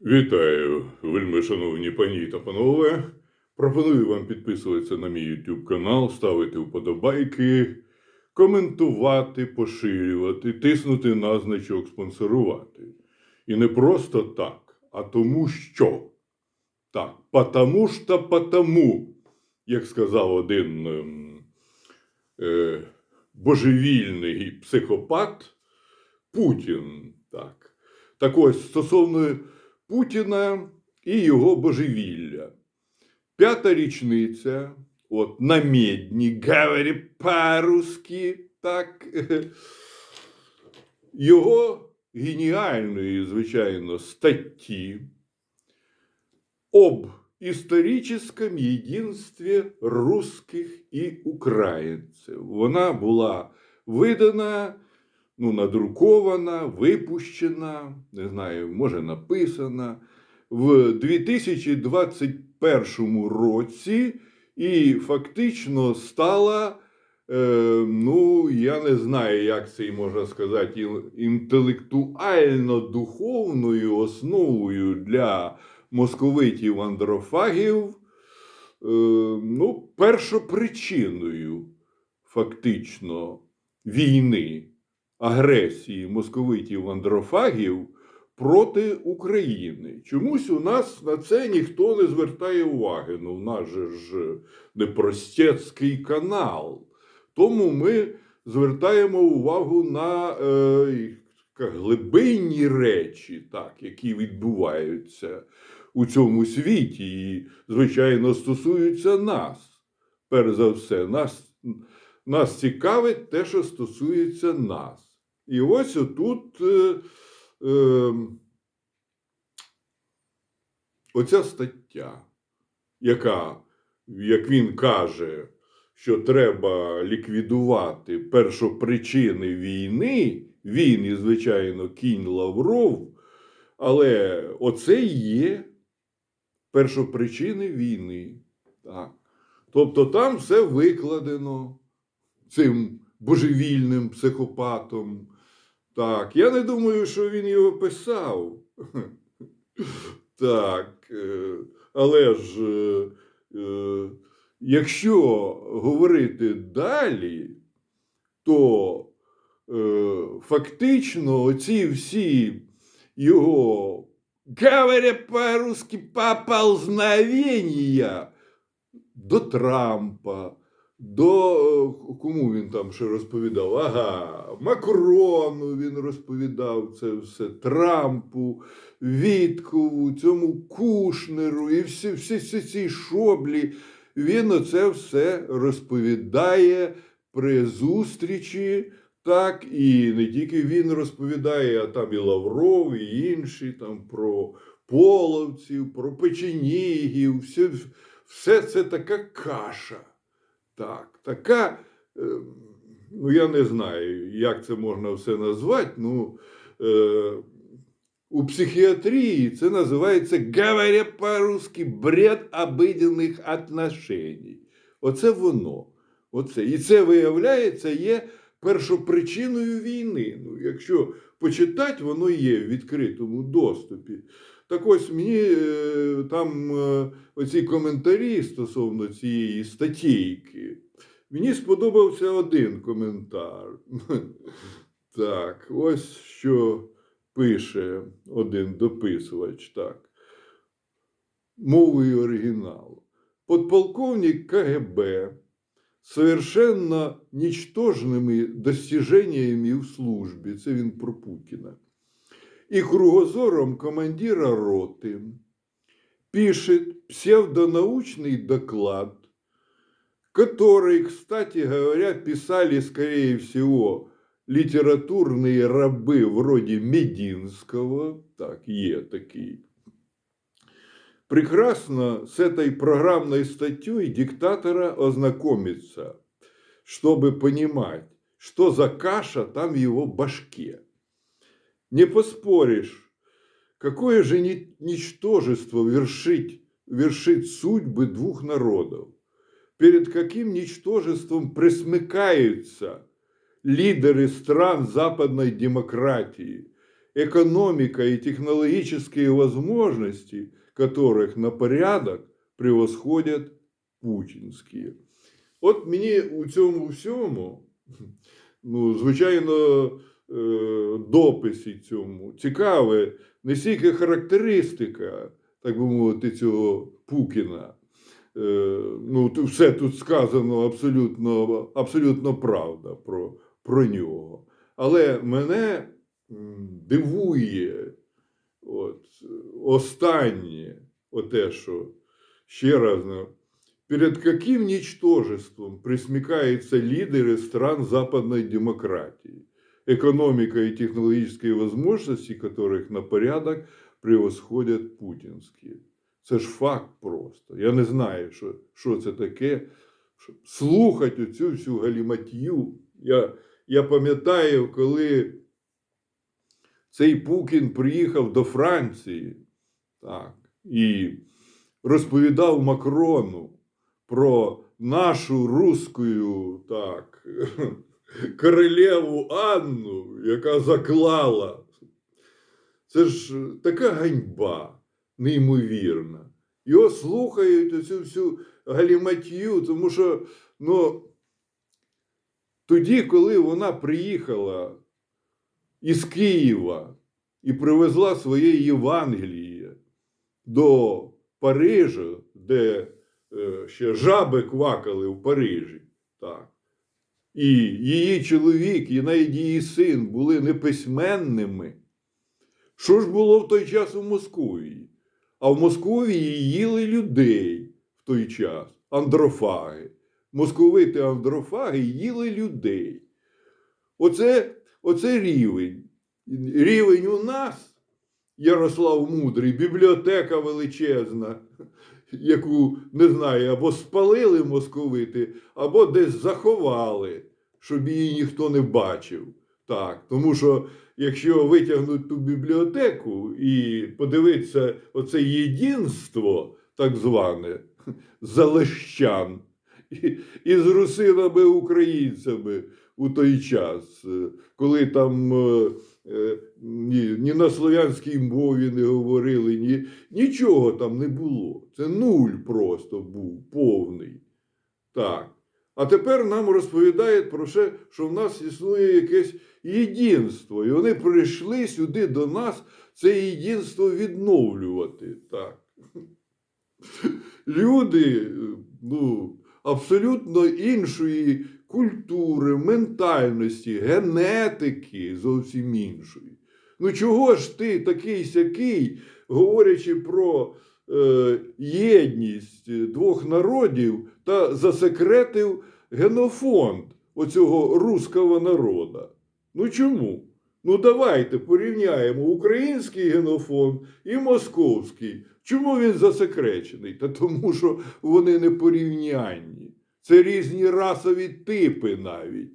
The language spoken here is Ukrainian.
Вітаю, вельми шановні пані та панове. Пропоную вам підписуватися на мій YouTube канал, ставити вподобайки, коментувати, поширювати, тиснути на значок спонсорувати. І не просто так, а тому що. Так, потому що потому, як сказав один ем, е, божевільний психопат Путін. Так. Так ось стосовно Путіна і його божевілля. П'ята річниця, от на медні, говорить по-русски, так, його геніальної, звичайно, статті об історичному єдинстві русських і українців. Вона була видана Ну, надрукована, випущена, не знаю, може написана. В 2021 році і фактично стала, е, ну, я не знаю, як це можна сказати, інтелектуально-духовною основою для московитів андрофагів, е, ну, першопричиною фактично війни агресії московитів андрофагів проти України. Чомусь у нас на це ніхто не звертає уваги. Ну, в нас же ж не простецький канал. Тому ми звертаємо увагу на е, глибинні речі, так, які відбуваються у цьому світі, і, звичайно, стосуються нас. Перш за все, нас, нас цікавить те, що стосується нас. І ось отут е, е, оця стаття, яка, як він каже, що треба ліквідувати першопричини війни, він і, звичайно, кінь Лавров, але оце і є першопричини війни. Так. Тобто там все викладено цим божевільним психопатом. Так, я не думаю, що він його писав. Так, е, але ж, е, е, якщо говорити далі, то фактично оці всі його говоря по-русски поползновення до Трампа, до е, кому він там ще розповідав? Ага, Макрону він розповідав це все, Трампу, Віткову, цьому Кушнеру і всі, всі, всі ці шоблі. Він оце все розповідає при зустрічі. Так, і не тільки він розповідає, а там і Лавров, і інші там про половців, про печенігів, все, все це така каша. Так, така, е, ну я не знаю, як це можна все назвати. Ну, е, у психіатрії це називається, говоря по-русски, бред обиденних отношеній. Оце воно. Оце. І це, виявляється, є першопричиною війни. Ну, якщо почитати, воно є в відкритому доступі. Так ось мені е, там е, оці коментарі стосовно цієї статейки. Мені сподобався один коментар. Так, ось що пише один дописувач. Так. Мовою оригіналу. Подполковник КГБ совершенно ничтожными достижениями в службі, це він про Путіна, и кругозором командира роты пишет псевдонаучный доклад, который, кстати говоря, писали, скорее всего, литературные рабы вроде Мединского, так, є такий, прекрасно с этой программной статьей диктатора ознакомиться, чтобы понимать, что за каша там в его башке Не поспоришь, какое же ни- ничтожество вершить, вершит судьбы двух народов. Перед каким ничтожеством присмыкаются лидеры стран западной демократии экономика и технологические возможности которых на порядок превосходять путінські. От мені у цьому всьому, ну, звичайно, е, Дописі цьому цікаве не стільки характеристика, так би мовити, цього Пукіна. Е, Ну, все тут сказано абсолютно, абсолютно правда про, про нього. Але мене дивує от, останнє, оте, що ще раз, ну, перед каким ничтожеством присмыкаются лидеры стран западной демократии, экономика и технологические возможности которых на порядок превосходять путінські. Це ж факт просто. Я не знаю, що, що це таке. Слухати оцю всю галіматію. Я, я пам'ятаю, коли цей Пукін приїхав до Франції так, і розповідав Макрону про нашу русскую так, королеву Анну, яка заклала. Це ж така ганьба неймовірна. Його слухають оцю всю галіматію, тому що ну, тоді, коли вона приїхала із Києва і привезла своє Євангеліє до Парижа, де е, ще жаби квакали в Парижі. Так. І її чоловік, і навіть її син були неписьменними. Що ж було в той час у Московії? А в Московії їли людей в той час, андрофаги. Московити андрофаги їли людей. Оце, оце рівень. Рівень у нас, Ярослав Мудрий, бібліотека величезна, яку, не знаю, або спалили московити, або десь заховали, щоб її ніхто не бачив. Так, тому що якщо витягнути ту бібліотеку і подивитися оце єдинство, так зване, залещан, і, і з русинами-українцями у той час, е, коли там е, е, ні, ні на слов'янській мові не говорили, ні, нічого там не було. Це нуль просто був повний. Так. А тепер нам розповідають про те, що в нас існує якесь єдинство. І вони прийшли сюди до нас це єдинство відновлювати. Так. Люди ну, абсолютно іншої культури, ментальності, генетики зовсім іншої. Ну чого ж ти такий сякий, говорячи про е, єдність двох народів та засекретив генофонд оцього руського народу? Ну чому? Ну давайте порівняємо український генофонд і московський. Чому він засекречений? Та тому, що вони не порівнянні. Це різні расові типи навіть.